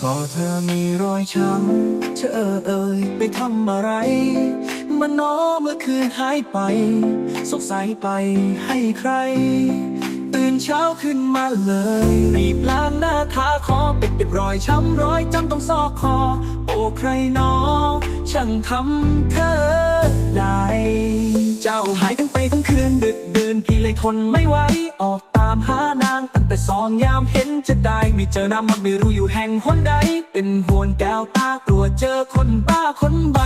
คอเธอมีรอยช้ำเธอเอ่ยไปทำอะไร มันน้อเมื่อคืนหายไป สงสัยไปให้ใคร ตื่นเช้าขึ้นมาเลย รีบล้างหน้าทาคอเป็นเป็นรอยช้ำรอยจำต้องซอกคอ โอ้ใครน้อช่างทำเธอได้เจ้าหายทั้งไปทั้งคืนดึกดื่นพี่เลยทนไม่ไหวออกตามหาน แต่สองยามเห็นจะได้ไม่เจอน้ำมันไม่รู้อยู่แห่งหนใด เป็นห่วงแก้วตากลัวเจอคนบ้าคนใบ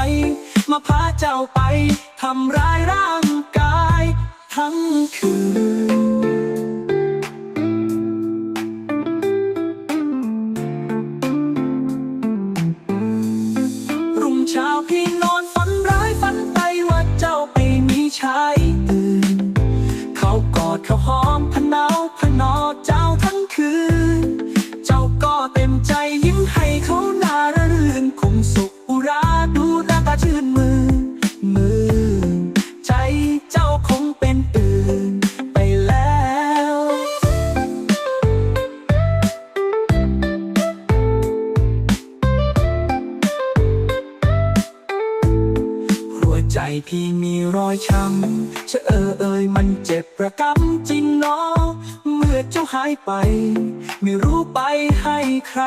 มาพาเจ้าไปทำร้ายร่างกาย ทั้งคืน ใจพี่มีรอยช้ำเชอเออเอยมันเจ็บประกำจริงเนาะเมื่อเจ้าหายไป ไม่รู้ไปให้ใคร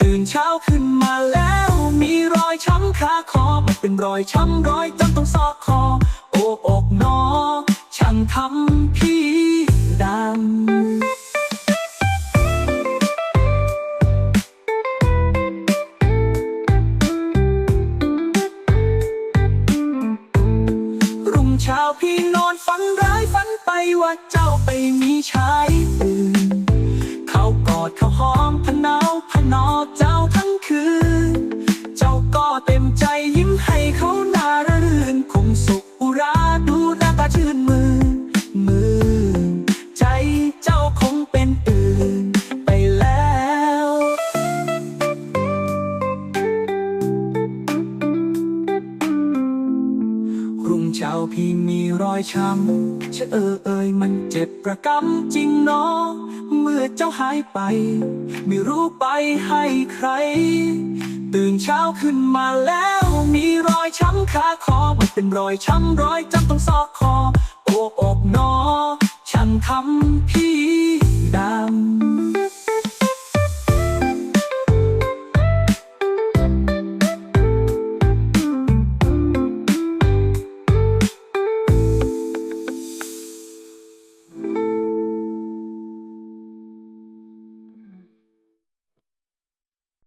ตื่นเช้าขึ้นมาแล้ว มีรอยช้ำขาคอมันเป็นรอยช้ำรอยจำต้องซอกคอโอ้อกเนอช่างทำพี่ดำ เช้าพี่นอนฝันร้ายฝันไปว่าเจ้าไปมีชายอื่นเขากอดเขาหอมพะเนาพะนอเจ้าทั้งคืน เจ้าก็เต็มใจยิ้มให้เขาน่าระรื่นคงสุขอุราดูหน้าตาชื่น เช้าพี่มีรอยช้ำเชอเออเอยมันเจ็บประกำจริงเนาะเมื่อเจ้าหายไป ไม่รู้ไปให้ใคร ตื่นเช้าขึ้นมาแล้ว มีรอยช้ำขาคอมันเป็นรอยช้ำรอยจำต้องซอกคอน